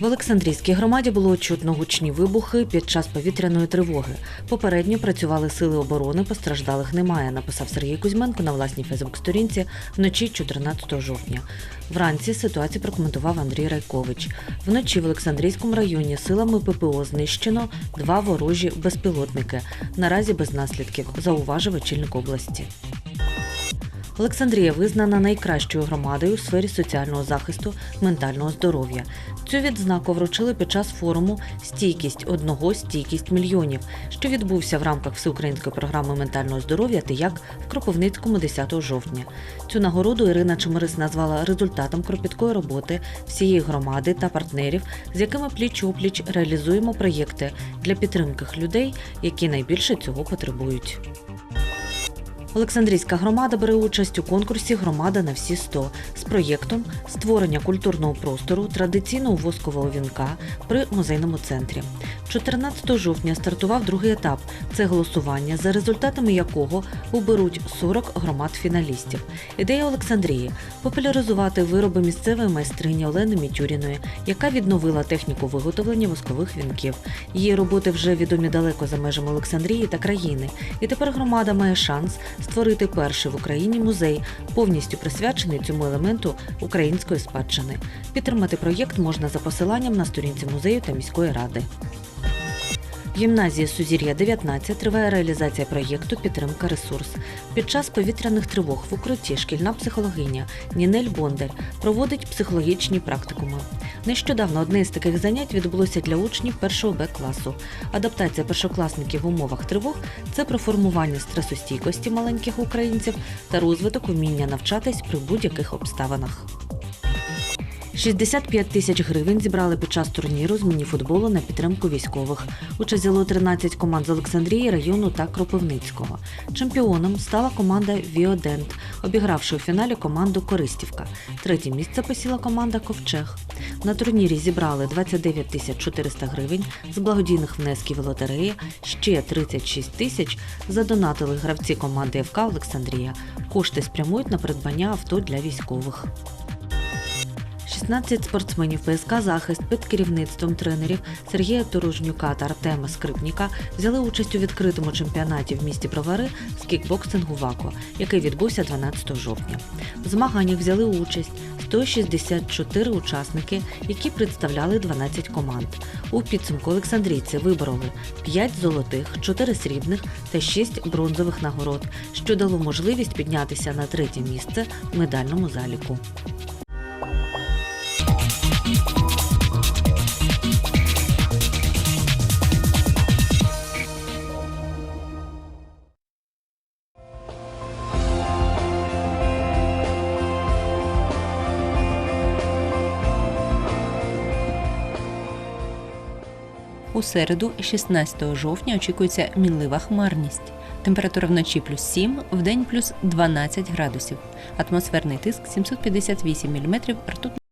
Олександрійській громаді було чутно гучні вибухи під час повітряної тривоги. Попередньо працювали сили оборони, постраждалих немає, написав Сергій Кузьменко на власній Фейсбук-сторінці вночі 14 жовтня. Вранці ситуацію прокоментував Андрій Райкович. Вночі в Олександрійському районі силами ППО знищено два ворожі безпілотники. Наразі без наслідків, зауважив очільник області. Олександрія визнана найкращою громадою у сфері соціального захисту ментального здоров'я. Цю відзнаку вручили під час форуму Стійкість одного, стійкість мільйонів, що відбувся в рамках всеукраїнської програми ментального здоров'я та як в Кропивницькому 10 жовтня. Цю нагороду Ірина Чемерис назвала результатом кропіткої роботи всієї громади та партнерів, з якими пліч опліч реалізуємо проєкти для підтримки людей, які найбільше цього потребують. Олександрійська громада бере участь у конкурсі Громада на всі 100 з проєктом створення культурного простору традиційного воскового вінка при музейному центрі. 14 жовтня стартував другий етап. Це голосування, за результатами якого оберуть 40 громад фіналістів. Ідея Олександрії популяризувати вироби місцевої майстрині Олени Мітюріної, яка відновила техніку виготовлення воскових вінків. Її роботи вже відомі далеко за межами Олександрії та країни. І тепер громада має шанс створити перший в Україні музей, повністю присвячений цьому елементу української спадщини. Підтримати проєкт можна за посиланням на сторінці музею та міської ради. Гімназії Сузір'я 19 триває реалізація проєкту Підтримка ресурс. Під час повітряних тривог в укритті шкільна психологиня Нінель Бондар проводить психологічні практикуми. Нещодавно одне з таких занять відбулося для учнів першого Б класу. Адаптація першокласників в умовах тривог це про формування стресостійкості маленьких українців та розвиток уміння навчатись при будь-яких обставинах. 65 тисяч гривень зібрали під час турніру з мініфутболу на підтримку військових. Участь взяло 13 команд з Олександрії, району та Кропивницького. Чемпіоном стала команда Віодент, обігравши у фіналі команду Користівка. Третє місце посіла команда Ковчег. На турнірі зібрали 29 тисяч 400 гривень з благодійних внесків лотереї, ще 36 тисяч задонатили гравці команди ФК Олександрія. Кошти спрямують на придбання авто для військових. 16 спортсменів ПСК захист під керівництвом тренерів Сергія Торожнюка та Артема Скрипніка взяли участь у відкритому чемпіонаті в місті Бровари з кікбоксингу ВАКО, який відбувся 12 жовтня. В змаганнях взяли участь 164 учасники, які представляли 12 команд. У підсумку Олександрійці вибороли 5 золотих, 4 срібних та 6 бронзових нагород, що дало можливість піднятися на третє місце в медальному заліку. У середу, 16 жовтня, очікується мінлива хмарність. Температура вночі плюс 7, вдень плюс 12 градусів. Атмосферний тиск 758 мм ртутного